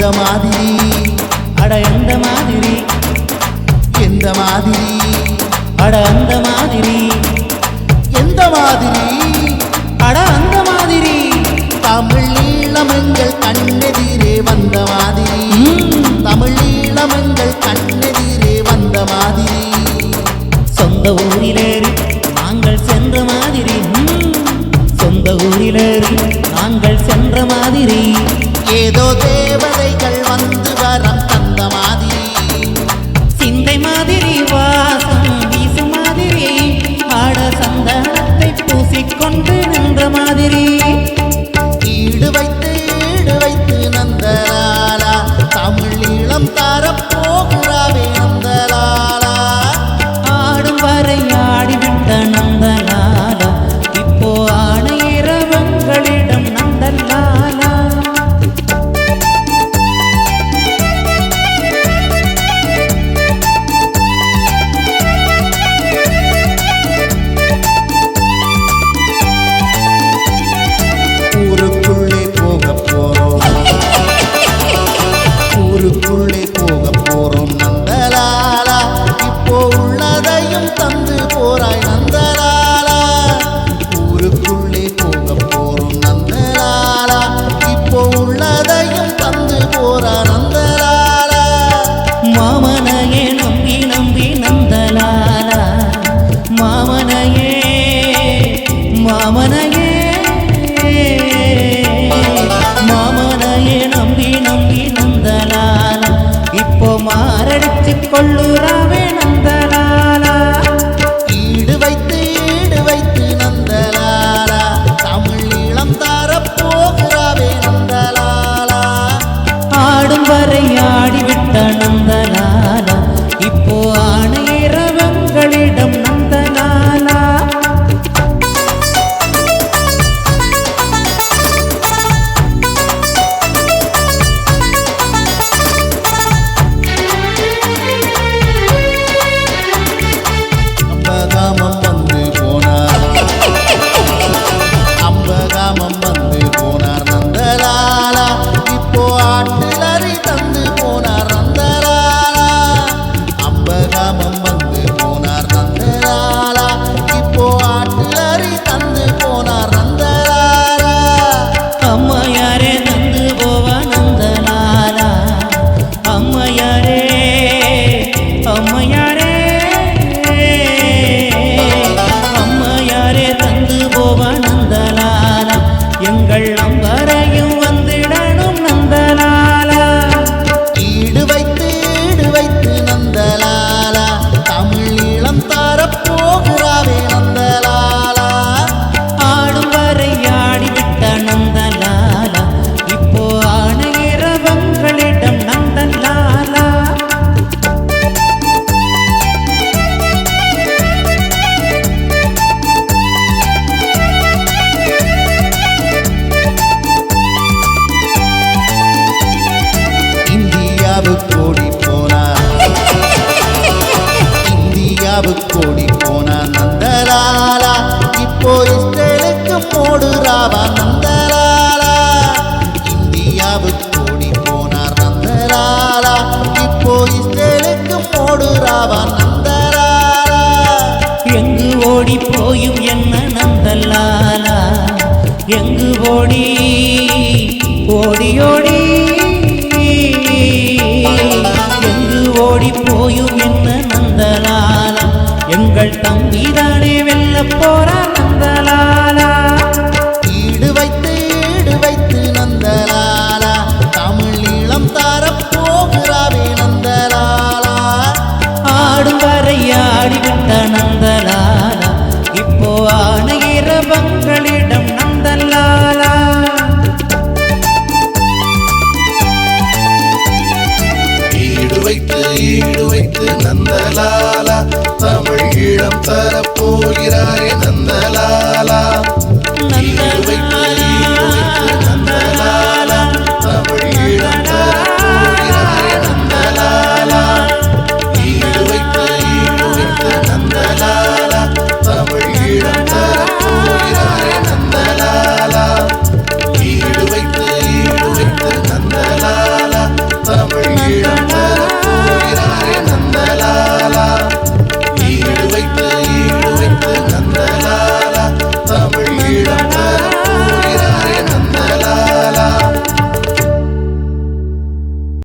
எந்த மாதிரி? அட எந்த மாதிரி? எந்த மாதிரி? அட அந்த மாதிரி? எந்த மாதிரி? அட அந்த மாதிரி? தமிழ் ஈழமங்கள் கண்ணெதிரே வந்த மாதிரி. தமிழ் ஈழமங்கள் கண்ணெதிரே வந்த மாதிரி. சொந்த ஊரிலேறி நாங்கள் சென்ற மாதிரி. சொந்த ஊரிலேறி நாங்கள் சென்ற மாதிரி. রে verte con lo. நானா எங்கு ஓடி? ஓடி ஓடி. எங்கு ஓடி போயும் என்ன நந்தலாலா? எங்கள் தம்பிதானே வெல்ல போற நந்தலாலா. வீடு வைத்து நந்தலாலா தமிழ் ஈழம் தரப்போகிறாரே